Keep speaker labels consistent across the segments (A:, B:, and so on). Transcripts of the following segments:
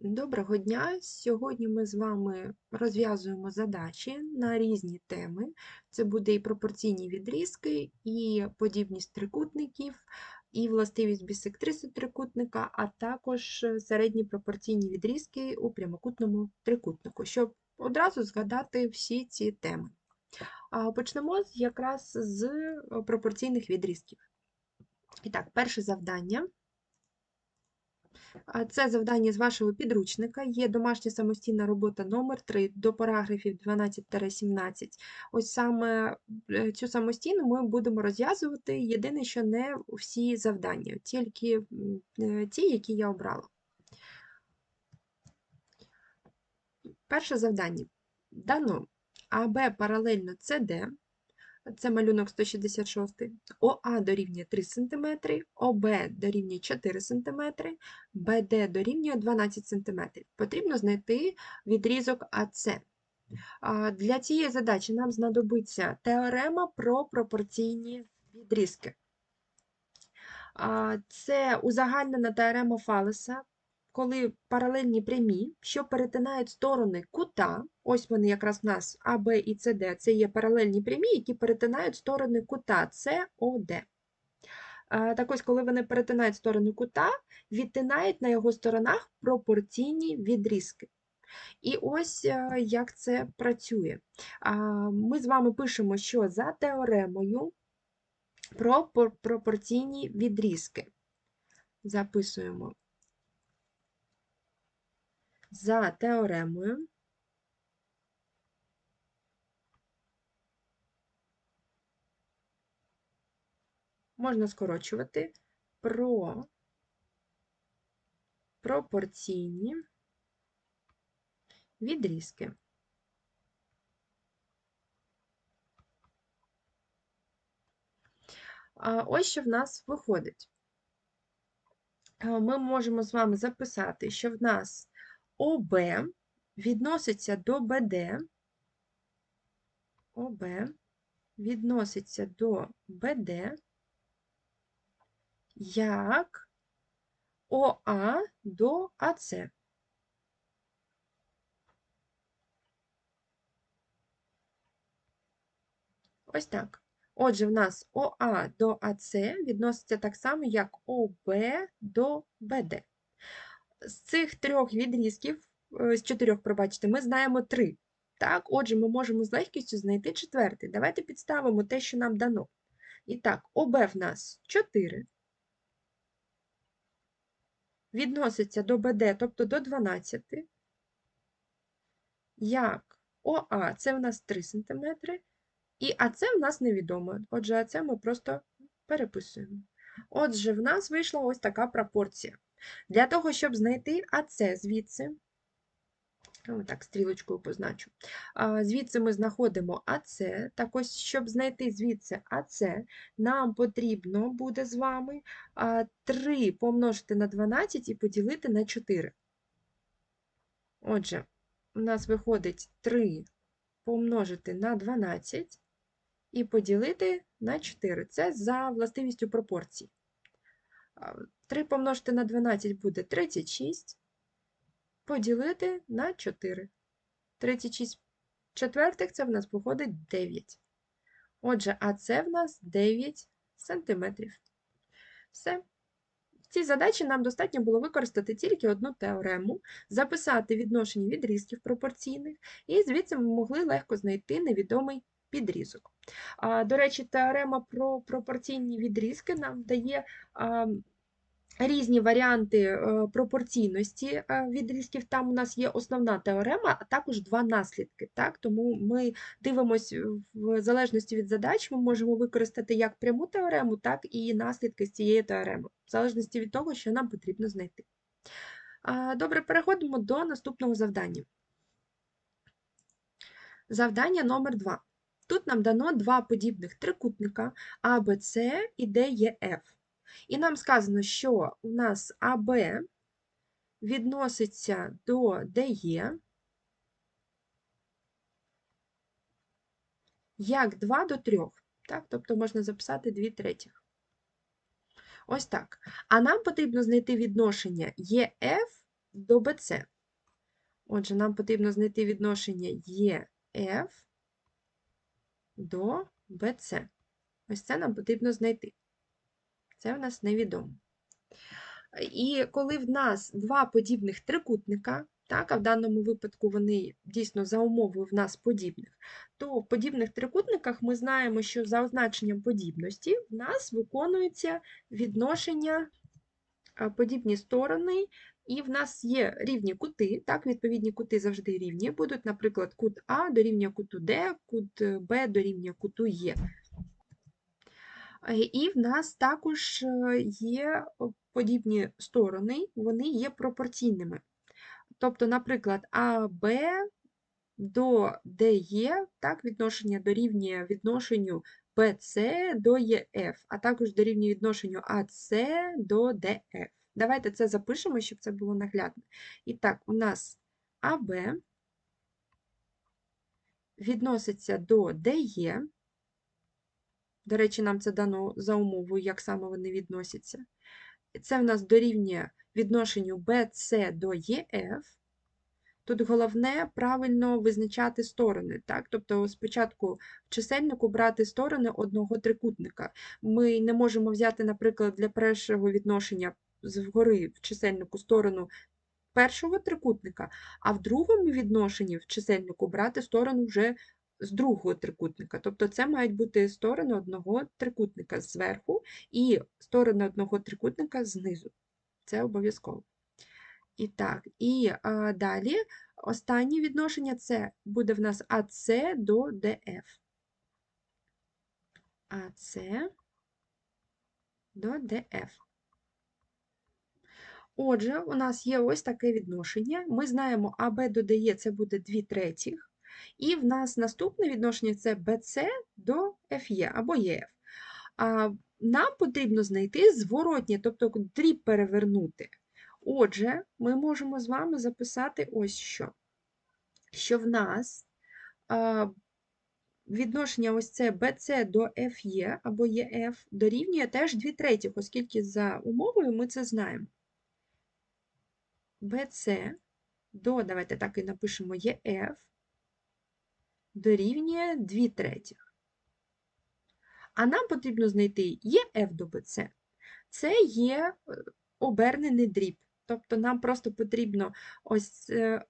A: Доброго дня! Сьогодні ми з вами розв'язуємо задачі на різні теми. Це буде і пропорційні відрізки, і подібність трикутників, і властивість бісектриси трикутника, а також середні пропорційні відрізки у прямокутному трикутнику, щоб одразу згадати всі ці теми. Почнемо якраз з е, пропорційних відрізків. І так, перше завдання. Це завдання з вашого підручника. Є домашня самостійна робота номер 3 до параграфів 12-17. Ось саме е, цю самостійну ми будемо розв'язувати. Єдине, що не всі завдання, тільки е, ті, які я обрала. Перше завдання. Дано АБ паралельно СД, це малюнок 166, ОА дорівнює 3 см, ОБ дорівнює 4 см, БД дорівнює 12 см. Потрібно знайти відрізок АС. Для цієї задачі нам знадобиться теорема про пропорційні відрізки. Це узагальнена теорема Фалеса, коли паралельні прямі, що перетинають сторони кута, ось вони якраз в нас АБ і СД, це є паралельні прямі, які перетинають сторони кута СОД. Так ось, коли вони перетинають сторони кута, відтинають на його сторонах пропорційні відрізки. І ось е, як це працює. Ми з вами пишемо, що за теоремою про пропорційні відрізки. Записуємо. За теоремою можна скорочувати про пропорційні відрізки. Ось що в нас виходить. Ми можемо з вами записати, що в нас ОБ відноситься до БД, ОБ відноситься до БД як ОА до АЦ. Ось так. Отже, в нас ОА до АЦ відноситься так само, як ОБ до БД. З цих трьох відрізків, е, з чотирьох, пробачте, ми знаємо три. Так, отже, ми можемо з легкістю знайти четвертий. Давайте підставимо те, що нам дано. І так, ОБ в нас 4. Відноситься до БД, тобто до 12. Як ОА це в нас 3 см. І АЦ в нас невідомо. Отже, АЦ ми просто переписуємо. Отже, в нас вийшла ось така пропорція. Для того, щоб знайти АЦ звідси, так, стрілочкою позначу. Звідси ми знаходимо АЦ. Так ось, щоб знайти звідси АЦ, нам потрібно буде з вами 3 помножити на 12 і поділити на 4. Отже, у нас виходить 3 помножити на 12 і поділити на 4. Це за властивістю пропорцій. 3 помножити на 12 буде 36, поділити на 4. 36 четвертих це в нас виходить 9. Отже, а це в нас 9 сантиметрів. Все. В цій задачі нам достатньо було використати тільки одну теорему, записати відношення відрізків пропорційних, і звідси ми могли легко знайти невідомий підрізок. До речі, теорема про пропорційні відрізки нам дає різні варіанти е, пропорційності е, відрізків. Там у нас є основна теорема, а також два наслідки. Так? Тому ми дивимося в залежності від задач, ми можемо використати як пряму теорему, так і наслідки з цієї теореми, в залежності від того, що нам потрібно знайти. Добре, переходимо до наступного завдання. Завдання номер 2. Тут нам дано два подібних трикутника АБЦ і ДЕФ. І нам сказано, що у нас АБ відноситься до ДЕ як 2 до 3. Так? Тобто можна записати 2 третіх. Ось так. А нам потрібно знайти відношення ЕФ до BC. Отже, нам потрібно знайти відношення EF до BC. Ось це нам потрібно знайти. Це в нас невідомо. І коли в нас два подібних трикутника, так, а в даному випадку вони дійсно за умовою в нас подібних, то в подібних трикутниках ми знаємо, що за означенням подібності в нас виконується відношення подібні сторони, і в нас є рівні кути, так, відповідні кути завжди рівні будуть, наприклад, кут А дорівнює куту Д, кут е, Б дорівнює куту Е. Е, І в нас також е, є подібні сторони, вони є пропорційними. Тобто, наприклад, АБ до ДЕ, так, відношення дорівнює відношенню БЦ до ЄФ, а також дорівнює відношенню АЦ до ДФ. Давайте це запишемо, щоб це було наглядно. І так, у нас АБ відноситься до ДЕ. До речі, нам це дано за умовою, як саме вони відносяться. Це в нас дорівнює відношенню BC до EF. Тут головне правильно визначати сторони. Так? Тобто спочатку в чисельнику брати сторони одного трикутника. Ми не можемо взяти, наприклад, для першого відношення згори в чисельнику сторону першого трикутника, а в другому відношенні в чисельнику брати сторону вже з другого трикутника. Тобто це мають бути сторони одного трикутника зверху і сторони одного трикутника знизу. Це обов'язково. І так, і а, далі останнє відношення це буде в нас АС до ДФ. АС до ДФ. Отже, у нас є ось таке відношення. Ми знаємо, АБ до ДЕ це буде 2 третіх. І в нас наступне відношення це BC до FE або EF. А Нам потрібно знайти зворотнє, тобто дріб перевернути. Отже, ми можемо з вами записати ось що. Що в нас відношення ось це BC до FE або EF дорівнює теж 2 третіх, оскільки за умовою ми це знаємо. BC до, давайте так і напишемо EF дорівнює 2 третіх. А нам потрібно знайти ЄФ до БЦ. Це є е, обернений дріб. Тобто нам просто потрібно ось е,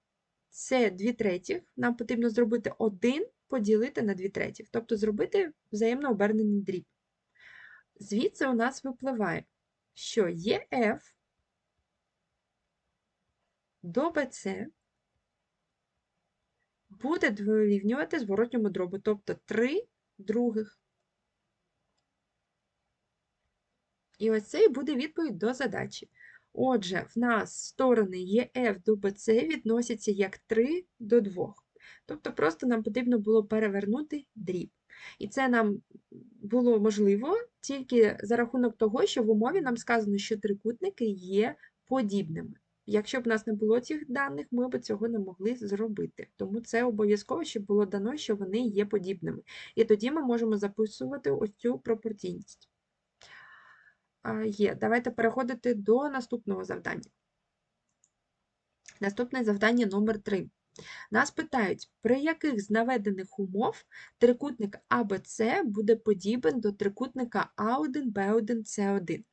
A: це 2 третіх, нам потрібно зробити 1 поділити на 2 третіх, тобто зробити взаємно обернений дріб. Звідси у нас випливає, що ЄФ до БЦ буде дорівнювати зворотньому дробу, тобто 3 других. І ось це і буде відповідь до задачі. Отже, в нас сторони ЕФ до БЦ відносяться як 3 до 2. Тобто просто нам потрібно було перевернути дріб. І це нам було можливо тільки за рахунок того, що в умові нам сказано, що трикутники є подібними. Якщо б в нас не було цих даних, ми б цього не могли зробити. Тому це обов'язково, щоб було дано, що вони є подібними. І тоді ми можемо записувати ось цю пропорційність. Є. Давайте переходити до наступного завдання. Наступне завдання номер 3. Нас питають, при яких з наведених умов трикутник АБЦ буде подібен до трикутника А1, Б1, С1.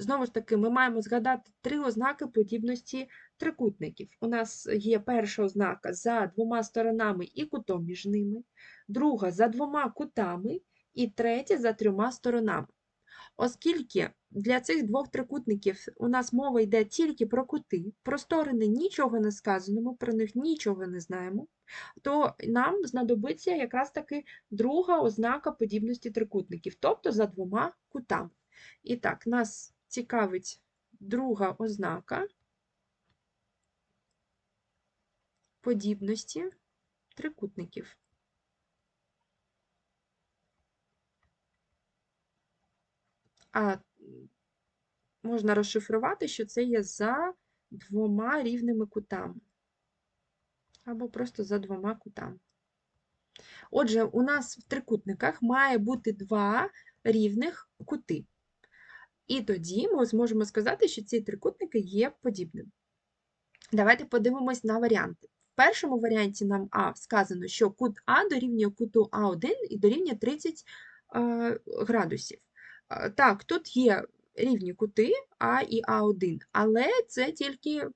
A: Знову ж таки, ми маємо згадати три ознаки подібності трикутників. У нас є перша ознака за двома сторонами і кутом між ними, друга за двома кутами, і третя за трьома сторонами. Оскільки для цих двох трикутників у нас мова йде тільки про кути, про сторони нічого не сказано, ми про них нічого не знаємо, то нам знадобиться якраз таки друга ознака подібності трикутників, тобто за двома кутами. І так, нас цікавить друга ознака подібності трикутників. А можна розшифрувати, що це є за двома рівними кутами. Або просто за двома кутами. Отже, у нас в трикутниках має бути два рівних кути. І тоді ми зможемо сказати, що ці трикутники є подібними. Давайте подивимось на варіанти. В першому варіанті нам А сказано, що кут А дорівнює куту А1 і дорівнює 30 е, градусів. Е, Так, тут є рівні кути А і А1, але це тільки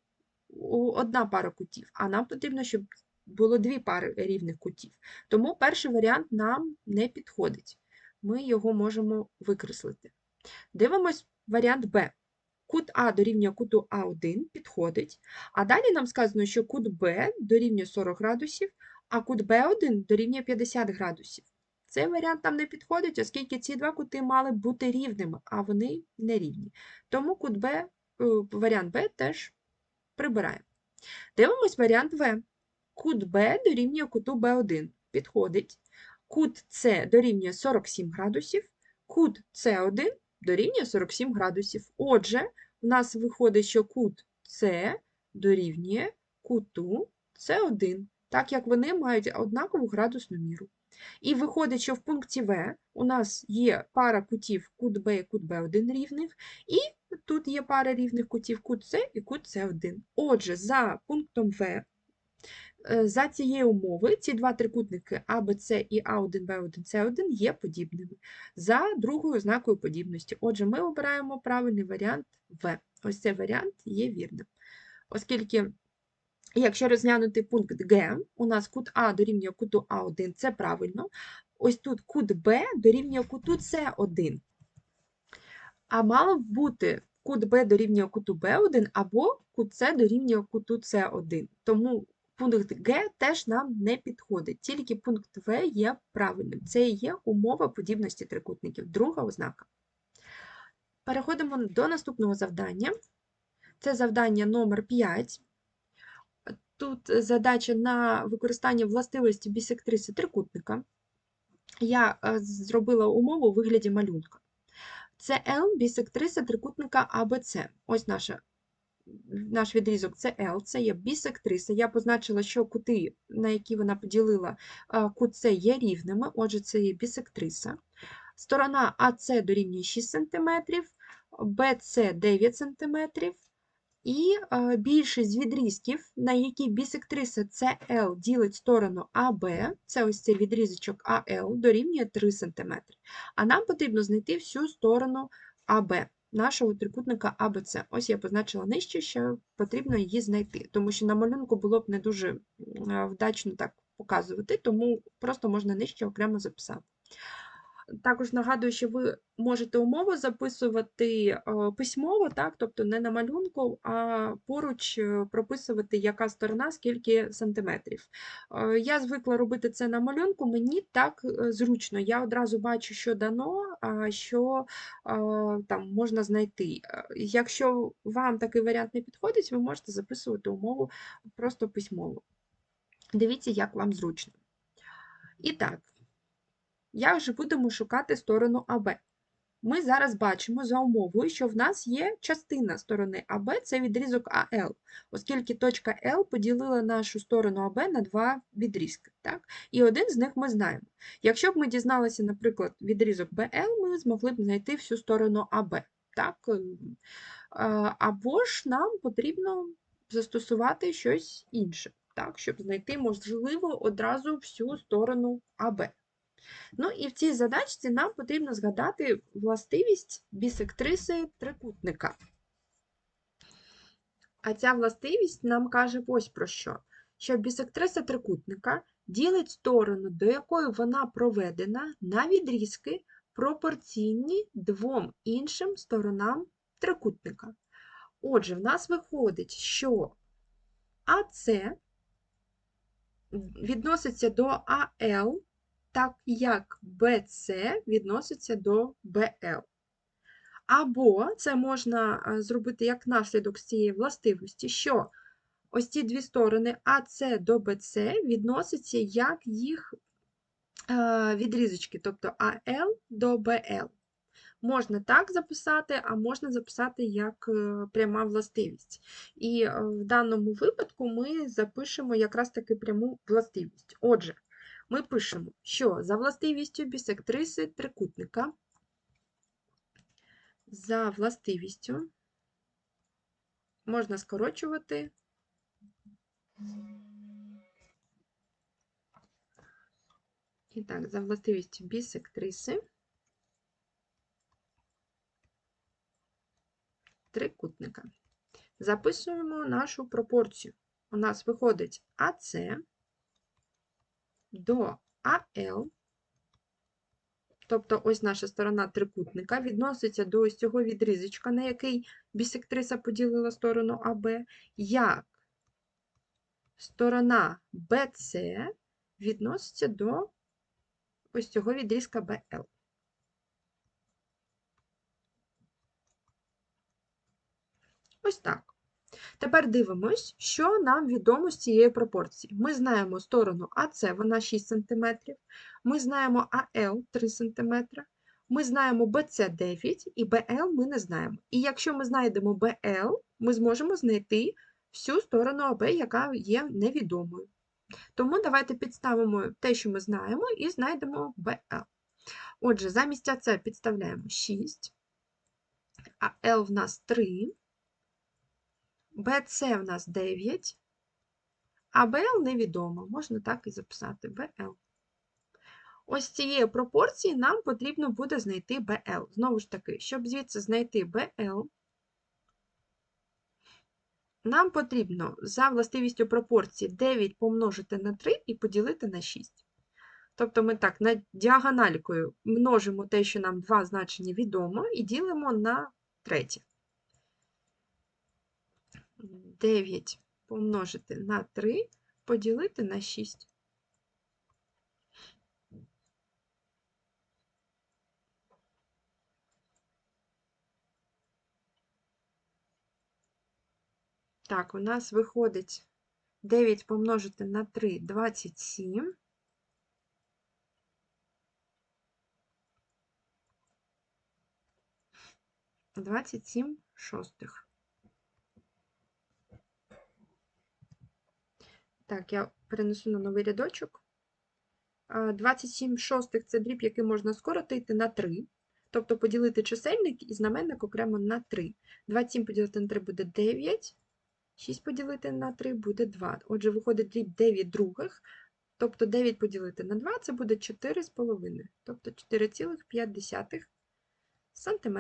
A: одна пара кутів, а нам потрібно, щоб було дві пари рівних кутів. Тому перший варіант нам не підходить. Ми його можемо викреслити. Дивимось варіант Б. Кут А дорівнює куту А1 підходить. А далі нам сказано, що кут Б дорівнює 40 градусів, а кут Б1 дорівнює 50 градусів. Цей варіант нам не підходить, оскільки ці два кути мали бути рівними, а вони не рівні. Тому кут Б, е, варіант Б теж прибираємо. Дивимось варіант В. Кут Б дорівнює куту Б1. Підходить. Кут С дорівнює 47 градусів, кут С1 дорівнює 47 градусів. Отже, у нас виходить, що кут С дорівнює куту С1, так як вони мають однакову градусну міру. І виходить, що в пункті В у нас є пара кутів кут Б і кут Б1 рівних, і тут є пара рівних кутів кут С і кут С1. Отже, за пунктом В За цієї умови ці два трикутники АБЦ і А1, Б1, С1 є подібними за другою ознакою подібності. Отже, ми обираємо правильний варіант В. Ось цей варіант є вірним. Оскільки, якщо розглянути пункт Г, у нас кут А дорівнює куту А1, це правильно. Ось тут кут Б дорівнює куту С1. А мало б бути кут Б дорівнює куту Б1 або кут С дорівнює куту С1. Тому пункт Г теж нам не підходить, тільки пункт В є правильним. Це і є умова подібності трикутників, друга ознака. Переходимо до наступного завдання. Це завдання номер 5. Тут задача на використання властивості бісектриси трикутника. Я е, зробила умову у вигляді малюнка. Це L бісектриса трикутника АБЦ. Ось наша наш відрізок це L, це є бісектриса. Я позначила, що кути, на які вона поділила, кут С є рівними, отже, це є бісектриса. Сторона АС дорівнює 6 см, БС 9 см, і більшість відрізків, на які бісектриса CL ділить сторону АБ, це ось цей відрізочок АЛ, дорівнює 3 см. А нам потрібно знайти всю сторону АБ нашого трикутника АБЦ. Ось я позначила нижче, що потрібно її знайти, тому що на малюнку було б не дуже е, вдачно так показувати, тому просто можна нижче окремо записати. Також нагадую, що ви можете умову записувати е, письмово, так, тобто не на малюнку, а поруч е, прописувати, яка сторона, скільки сантиметрів. Е, Я звикла робити це на малюнку, мені так зручно. Я одразу бачу, що дано, що там можна знайти. Якщо вам такий варіант не підходить, ви можете записувати умову просто письмово. Дивіться, як вам зручно. І так, як же будемо шукати сторону АБ? Ми зараз бачимо за умовою, що в нас є частина сторони АБ, це відрізок АЛ, оскільки точка L поділила нашу сторону АБ на два відрізки. Так? І один з них ми знаємо. Якщо б ми дізналися, наприклад, відрізок БЛ, ми змогли б знайти всю сторону АБ. Так? ем, Або ж нам потрібно застосувати щось інше, так? щоб знайти, можливо, одразу всю сторону АБ. Ну і в цій задачці нам потрібно згадати властивість бісектриси трикутника. А ця властивість нам каже ось про що. Що бісектриса трикутника ділить сторону, до якої вона проведена, на відрізки, пропорційні двом іншим сторонам трикутника. Отже, в нас виходить, що АС відноситься до АЛ так як BC відноситься до BL. Або це можна е, зробити як наслідок з цієї властивості, що ось ці дві сторони AC до BC відносяться як їх е, відрізочки, тобто AL до BL. Можна так записати, а можна записати як е, пряма властивість. І в даному випадку ми запишемо якраз таки пряму властивість. Отже, ми пишемо, що за властивістю бісектриси трикутника, за властивістю можна скорочувати І так, за властивістю бісектриси трикутника. Записуємо нашу пропорцію. У нас виходить АС до АЛ, тобто ось наша сторона трикутника, відноситься до ось цього відрізочка, на який бісектриса поділила сторону АБ, як сторона БЦ відноситься до ось цього відрізка БЛ. Ось так. Тепер дивимось, що нам відомо з цієї пропорції. Ми знаємо сторону АС, вона 6 см, ми знаємо АЛ 3 см, ми знаємо БЦ 9 і БЛ ми не знаємо. І якщо ми знайдемо БЛ, ми зможемо знайти всю сторону АБ, яка є невідомою. Тому давайте підставимо те, що ми знаємо, і знайдемо БЛ. Отже, замість АС підставляємо 6, а L в нас 3. BC в нас 9, а BL невідомо. Можна так і записати BL. Ось цієї пропорції нам потрібно буде знайти BL. Знову ж таки, щоб звідси знайти BL, нам потрібно за властивістю пропорції 9 помножити на 3 і поділити на 6. Тобто ми так на діагональкою множимо те, що нам два значення відомо, і ділимо на третє. 9 помножити на 3, поділити на 6. Так, у нас виходить 9 помножити на 3 27. Двадцять сім шостих. Так, я перенесу на новий рядочок. 27 шостих це дріб, який можна скоротити на 3. Тобто поділити чисельник і знаменник окремо на 3. 27 поділити на 3 буде 9. 6 поділити на 3 буде 2. Отже, виходить дріб 9 других. Тобто 9 поділити на 2 це буде 4,5. Тобто 4,5 см.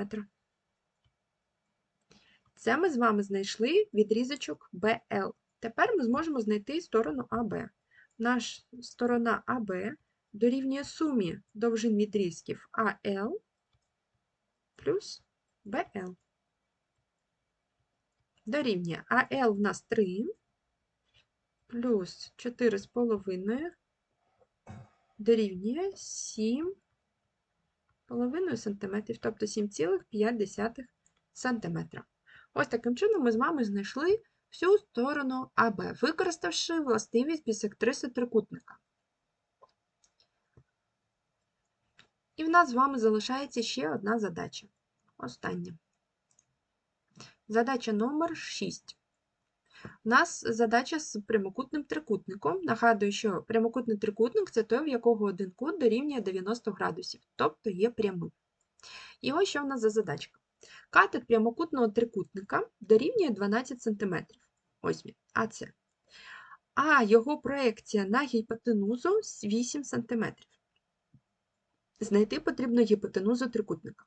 A: Це ми з вами знайшли відрізочок BL. Тепер ми зможемо знайти сторону АБ. Наша сторона АБ дорівнює сумі довжин відрізків АЛ плюс БЛ. Дорівнює АЛ в нас 3 плюс 4,5 дорівнює 7,5 см, тобто 7,5 см. Ось таким чином ми з вами знайшли всю сторону АБ, використавши властивість бісектриси трикутника. І в нас з вами залишається ще одна задача. Остання. Задача номер 6. У нас задача з прямокутним трикутником. Нагадую, що прямокутний трикутник це той, в якого один кут дорівнює 90 градусів, тобто є прямим. І ось що в нас за задачка. Катет прямокутного трикутника дорівнює 12 см. Ось він, АЦ. А його проекція на гіпотенузу 8 см. Знайти потрібно гіпотенузу трикутника.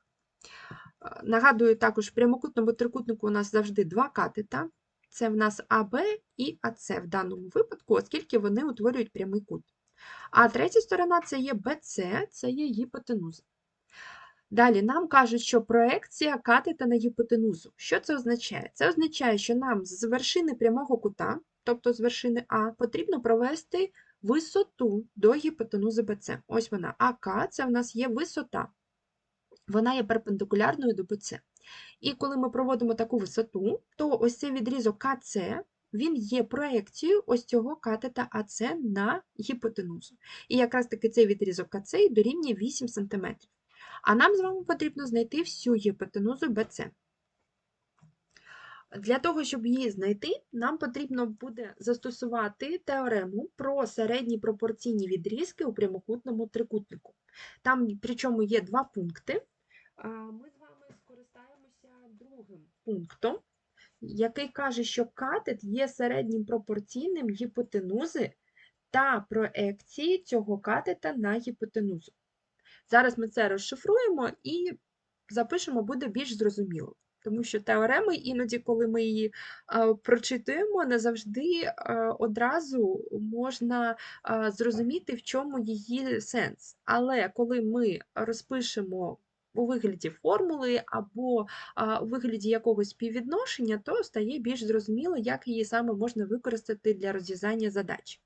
A: Е, нагадую, також в прямокутному трикутнику у нас завжди два катета. Це в нас АБ і АЦ в даному випадку, оскільки вони утворюють прямий кут. А третя сторона це є БЦ, це є гіпотенуза. Далі нам кажуть, що проекція катета на гіпотенузу. Що це означає? Це означає, що нам з вершини прямого кута, тобто з вершини А, потрібно провести висоту до гіпотенузи БЦ. Ось вона, АК це в нас є висота. Вона є перпендикулярною до БЦ. І коли ми проводимо таку висоту, то ось цей відрізок КЦ, він є проекцією ось цього катета АЦ на гіпотенузу. І якраз таки цей відрізок КЦ дорівнює 8 см. А нам з вами потрібно знайти всю гіпотенузу BC. Для того, щоб її знайти, нам потрібно буде застосувати теорему про середні пропорційні відрізки у прямокутному трикутнику. Там, причому є два пункти. Ми з вами скористаємося другим пунктом. який каже, що катет є середнім пропорційним гіпотенузи та проекції цього катета на гіпотенузу. Зараз ми це розшифруємо і запишемо, буде більш зрозуміло. Тому що теореми, іноді, коли ми її прочитуємо, не завжди одразу можна зрозуміти, в чому її сенс. Але коли ми розпишемо у вигляді формули або у вигляді якогось співвідношення, то стає більш зрозуміло, як її саме можна використати для розв'язання задач.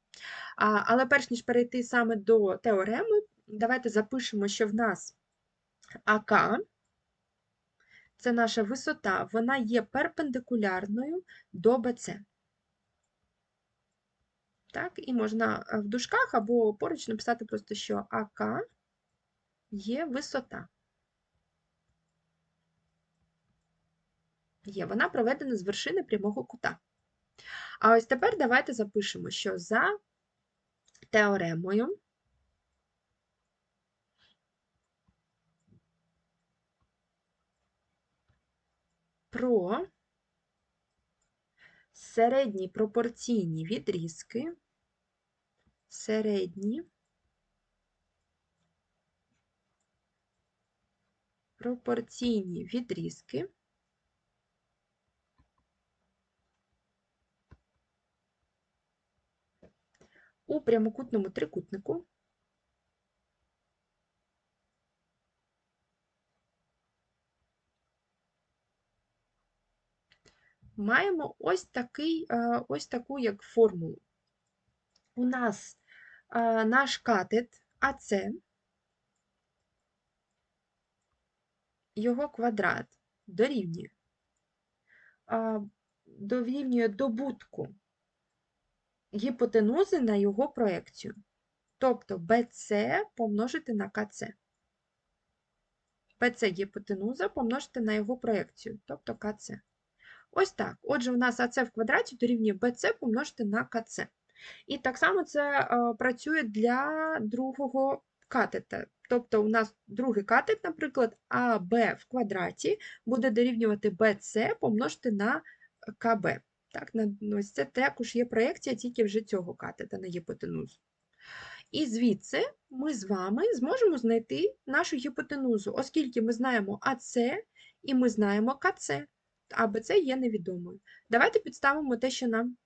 A: Але перш ніж перейти саме до теореми, давайте запишемо, що в нас АК це наша висота, вона є перпендикулярною до БЦ. Так, і можна в дужках або поруч написати просто, що АК є висота. Є, вона проведена з вершини прямого кута. А ось тепер давайте запишемо, що за теоремою про середні пропорційні відрізки, середні пропорційні відрізки у прямокутному трикутнику маємо ось такий, е, ось таку як формулу. У нас е, наш катет АЦ, його квадрат дорівнює, е, дорівнює добутку гіпотенузи на його проекцію. Тобто BC помножити на КЦ. BC гіпотенуза помножити на його проекцію, тобто КЦ. Ось так. Отже, у нас АЦ в квадраті дорівнює BC помножити на КЦ. І так само це е, працює для другого катета. Тобто у нас другий катет, наприклад, АБ в квадраті буде дорівнювати BC помножити на КБ. Так, ось Це також є проєкція тільки вже цього катета на гіпотенузу. І звідси ми з вами зможемо знайти нашу гіпотенузу, оскільки ми знаємо АЦ і ми знаємо КЦ а БЦ є невідомою. Давайте підставимо те, що нам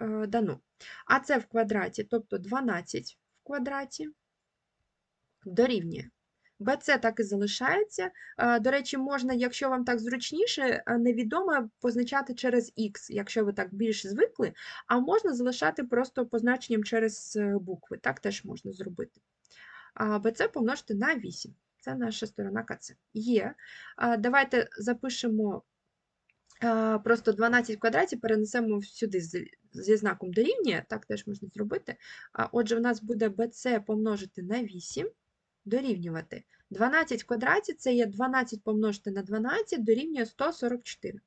A: е, дано. А це в квадраті, тобто 12 в квадраті, дорівнює. БЦ так і залишається. Е, до речі, можна, якщо вам так зручніше, е, невідоме позначати через Х, якщо ви так більш звикли, а можна залишати просто позначенням через е, букви. Так теж можна зробити. БЦ помножити на 8. Це наша сторона КЦ. Є. Давайте запишемо Просто 12 квадратів перенесемо сюди зі знаком дорівнює, так теж можна зробити. Отже, в нас буде BC помножити на 8, дорівнювати. 12 квадратів це є 12 помножити на 12, дорівнює 144.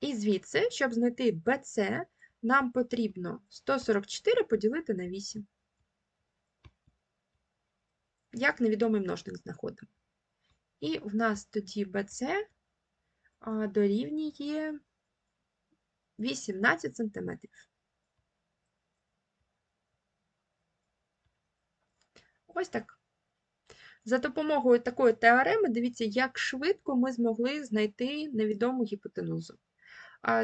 A: І звідси, щоб знайти BC, нам потрібно 144 поділити на 8. Як невідомий множник знаходимо. І в нас тоді BC дорівнює 18 см. Ось так. За допомогою такої теореми, дивіться, як швидко ми змогли знайти невідому гіпотенузу.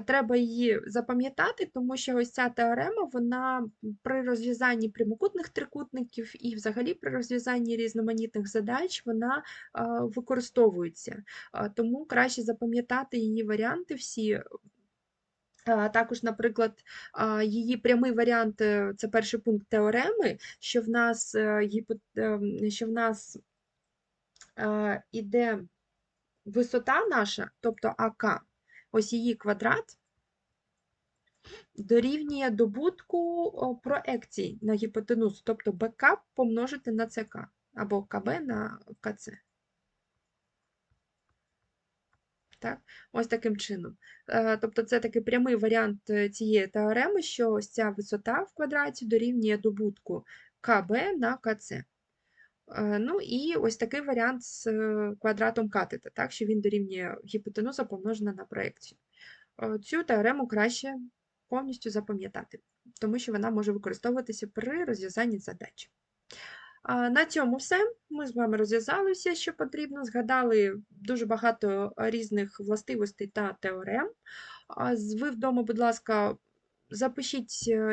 A: Треба її запам'ятати, тому що ось ця теорема, вона при розв'язанні прямокутних трикутників і взагалі при розв'язанні різноманітних задач вона використовується. Тому краще запам'ятати її варіанти всі. Також, наприклад, її прямий варіант е, це перший пункт теореми, що в нас е, ем, що в нас іде висота наша, тобто АК ось її квадрат дорівнює добутку проекцій на гіпотенузу, тобто БК помножити на ЦК або КБ на КЦ. Так? Ось таким чином. Е, тобто це такий прямий варіант е, цієї теореми, що ось ця висота в квадраті дорівнює добутку КБ на КЦ. Е, Ну і ось такий варіант з е, квадратом катета, так, що він дорівнює гіпотенуза помножена на проекцію. Е, Цю теорему краще повністю запам'ятати, тому що вона може використовуватися при розв'язанні задач. На цьому все. Ми з вами розв'язали все, що потрібно. Згадали дуже багато різних властивостей та теорем. Ви вдома, будь ласка, запишіть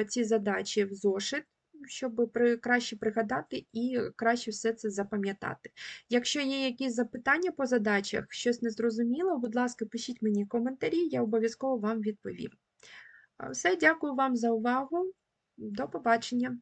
A: ці задачі в зошит, щоб краще пригадати і краще все це запам'ятати. Якщо є якісь запитання по задачах, щось незрозуміло, будь ласка, пишіть мені коментарі, я обов'язково вам відповім. Все, дякую вам за увагу. До побачення.